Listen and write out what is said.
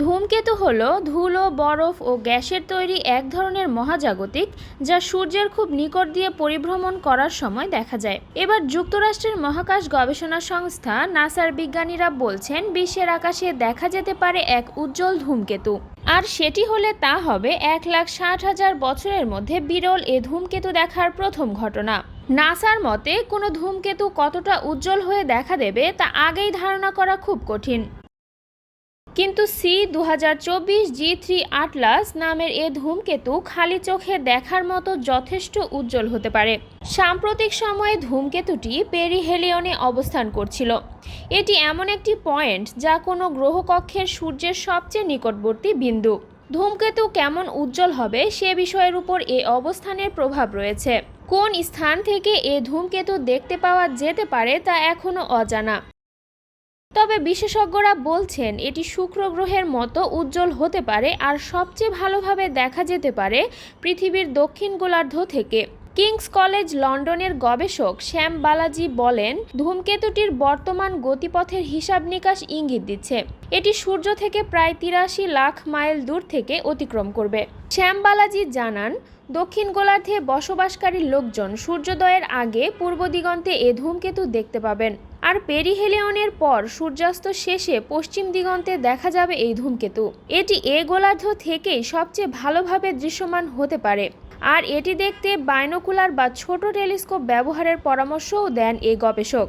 ধূমকেতু হল ধুলো, বরফ ও গ্যাসের তৈরি এক ধরনের মহাজাগতিক যা সূর্যের খুব নিকট দিয়ে পরিভ্রমণ করার সময় দেখা যায়। এবার যুক্তরাষ্ট্রের মহাকাশ গবেষণা সংস্থা নাসার বিজ্ঞানীরা বলছেন, বিশ্বের আকাশে দেখা যেতে পারে এক উজ্জ্বল ধূমকেতু। আর সেটি হলে তা হবে এক লাখ ষাট হাজার বছরের মধ্যে বিরল এ ধূমকেতু দেখার প্রথম ঘটনা। নাসার মতে, কোনো ধূমকেতু কতটা উজ্জ্বল হয়ে দেখা দেবে তা আগেই ধারণা করা খুব কঠিন। কিন্তু সি দু হাজার চব্বিশ জি থ্রি আটলাস নামের এ ধূমকেতু খালি চোখে দেখার মতো যথেষ্ট উজ্জ্বল হতে পারে। সাম্প্রতিক সময়ে ধূমকেতুটি পেরিহেলিয়নে অবস্থান করছিল। এটি এমন একটি পয়েন্ট যা কোনো গ্রহকক্ষের সূর্যের সবচেয়ে নিকটবর্তী বিন্দু। ধূমকেতু কেমন উজ্জ্বল হবে সে বিষয়ের উপর এ অবস্থানের প্রভাব রয়েছে। কোন স্থান থেকে এ ধূমকেতু দেখতে পাওয়া যেতে পারে তা এখনও অজানা। তবে বিশেষজ্ঞরা বলছেন, এটি শুক্র গ্রহের মতো উজ্জ্বল হতে পারে আর সবচেয়ে ভালোভাবে দেখা যেতে পারে পৃথিবীর দক্ষিণ গোলার্ধ থেকে। কিংস কলেজ লন্ডনের গবেষক শ্যাম বালাজি বলেন, ধূমকেতুটির বর্তমান গতিপথের হিসাব নিকাশ ইঙ্গিত দিচ্ছে। এটি সূর্য থেকে প্রায় তিরাশি লাখ মাইল দূর থেকে অতিক্রম করবে। শ্যাম বালাজি জানান, দক্ষিণ গোলার্ধে বসবাসকারী লোকজন সূর্যোদয়ের আগে পূর্ব দিগন্তে এ ধূমকেতু দেখতে পাবেন। আর পেরিহেলিয়নের পর সূর্যাস্ত শেষে পশ্চিম দিগন্তে দেখা যাবে এই ধূমকেতু। এটি এ গোলার্ধ থেকেই সবচেয়ে ভালোভাবে দৃশ্যমান হতে পারে। আর এটি দেখতে বাইনোকুলার বা ছোট টেলিস্কোপ ব্যবহারের পরামর্শও দেন এই গবেষক।